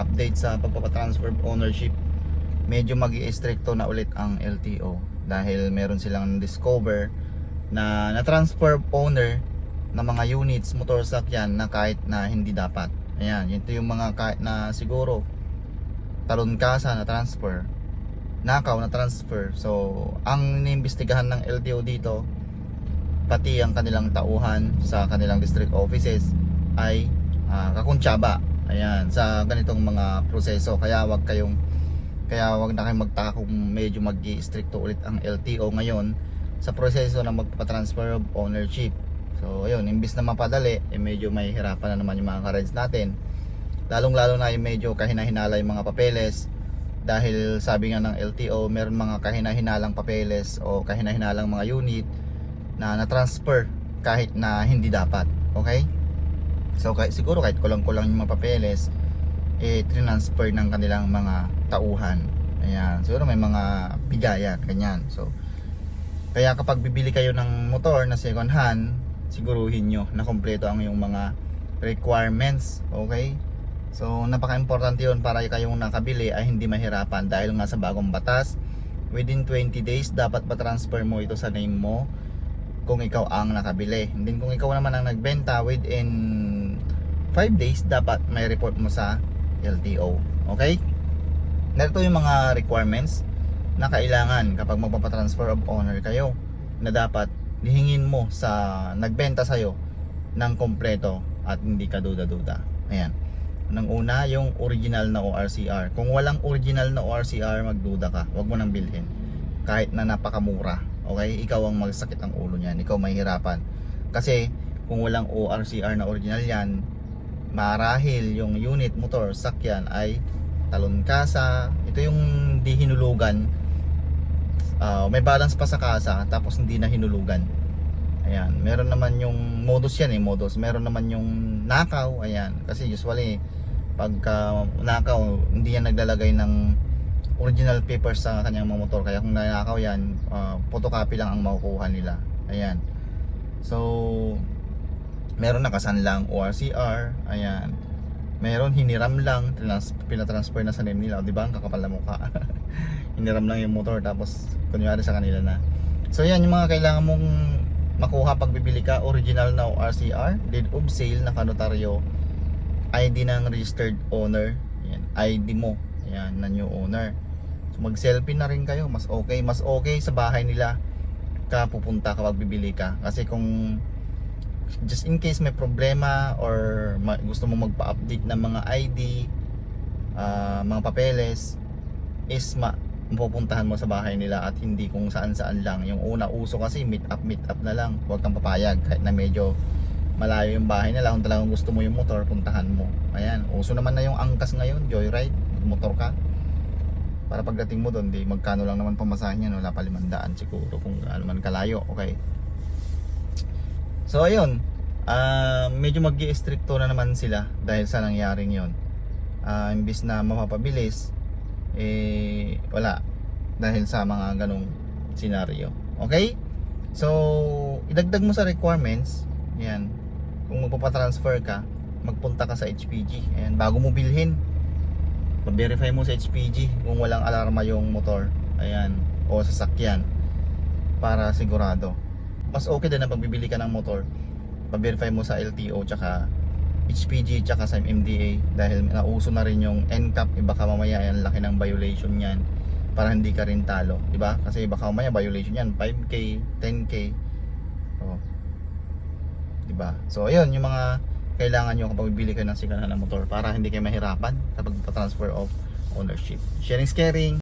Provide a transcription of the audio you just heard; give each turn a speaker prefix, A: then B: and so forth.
A: update sa pagpapatransfer ownership, medyo mag stricto na ulit ang LTO dahil meron silang discover na na-transfer owner ng mga units, motor sakyan na kahit na hindi dapat. Ayan, ito yung mga kahit na siguro talon kasa na transfer, nakaw na transfer. So, ang iniimbestigahan ng LTO dito, pati ang kanilang tauhan sa kanilang district offices ay ah, kakuntsaba. Ayan, sa ganitong mga proseso. Kaya wag kayong kaya wag na kayong magtaka kung medyo mag stricto ulit ang LTO ngayon sa proseso ng magpa-transfer of ownership. So, ayun, imbis na mapadali, eh, medyo may hirapan na naman yung mga ka-rides natin. Lalong-lalo na yung medyo kahina-hinala yung mga papeles dahil sabi nga ng LTO, meron mga kahina-hinalang papeles o kahina-hinalang mga unit na na-transfer kahit na hindi dapat. Okay? So kahit, siguro kahit kulang-kulang yung mga papeles, eh transfer ng kanilang mga tauhan. Ayan. Siguro may mga bigaya, ganyan. So, kaya kapag bibili kayo ng motor na second hand, siguruhin nyo na kompleto ang yung mga requirements. Okay? So, napaka-importante yun para kayong nakabili ay hindi mahirapan dahil nga sa bagong batas, within 20 days, dapat pa-transfer mo ito sa name mo kung ikaw ang nakabili. And then kung ikaw naman ang nagbenta, within 5 days, dapat may report mo sa LTO. Okay? Narito yung mga requirements na kailangan kapag magpapatransfer of owner kayo na dapat hihingin mo sa nagbenta sa'yo ng kompleto at hindi ka duda-duda. Ayan. Nang una, yung original na ORCR. Kung walang original na ORCR, magduda ka. Huwag mo nang bilhin. Kahit na napakamura. Okay? Ikaw ang magsakit ang ulo niyan. Ikaw mahirapan. Kasi, kung walang ORCR na original yan, marahil yung unit, motor, sakyan ay talon kasa. Ito yung di hinulugan. Ah, may balance pa sa kasa, tapos hindi na hinulugan. Ayan, meron naman yung modus yan eh, modus. Meron naman yung nakaw, ayan. Kasi usually, pagka nakaw, hindi yan naglalagay ng original papers sa kanyang mga motor. Kaya kung nanakaw yan, ah, photocopy lang ang makukuha nila. Ayan. So, meron nakasan lang ORCR, ayan. Meron hiniram lang, trans, pinatransfer na sa name nila, 'di ba? Ang kakapal na mukha. hiniram lang yung motor tapos kunyari sa kanila na. So, yan yung mga kailangan mong makuha pag bibili ka, original na ORCR, deed of sale na kanotaryo, ID ng registered owner, yan, ID mo, yan, na new owner. So mag-selfie na rin kayo, mas okay, mas okay sa bahay nila ka pupunta kapag bibili ka. Kasi kung just in case may problema or gusto mo magpa-update ng mga ID, ah, mga papeles, is ma mapupuntahan mo sa bahay nila at hindi kung saan saan lang. Yung una uso kasi meet up meet up na lang. Huwag kang papayag kahit na medyo malayo yung bahay nila. Kung talagang gusto mo yung motor, puntahan mo. Ayan, uso naman na yung angkas ngayon, joyride, motor ka. Para pagdating mo doon, di magkano lang naman pamasahin yan, wala pa limandaan siguro kung ano man kalayo, okay. So ayun, ah medyo mag stricto na naman sila dahil sa nangyaring yon. Ah imbis na mapapabilis, eh wala dahil sa mga ganong senaryo. Okay? So, idagdag mo sa requirements, yan. Kung magpapatransfer ka, magpunta ka sa HPG. Ayan, bago mo bilhin, pa-verify mo sa HPG kung walang alarma yung motor. Ayan, o sasakyan para sigurado. Mas okay din na pag bibili ka ng motor, pa-verify mo sa LTO tsaka HPG tsaka sa MDA dahil nauso na rin yung NCAP, eh, baka mamaya yan laki ng violation yan para hindi ka rin talo, di ba? Kasi baka mamaya violation yan 5k, 10k. Oh. Di ba? So ayun yung mga kailangan nyo kapag bibili kayo ng second hand motor para hindi kayo mahirapan kapag pa-transfer of ownership. Sharing is.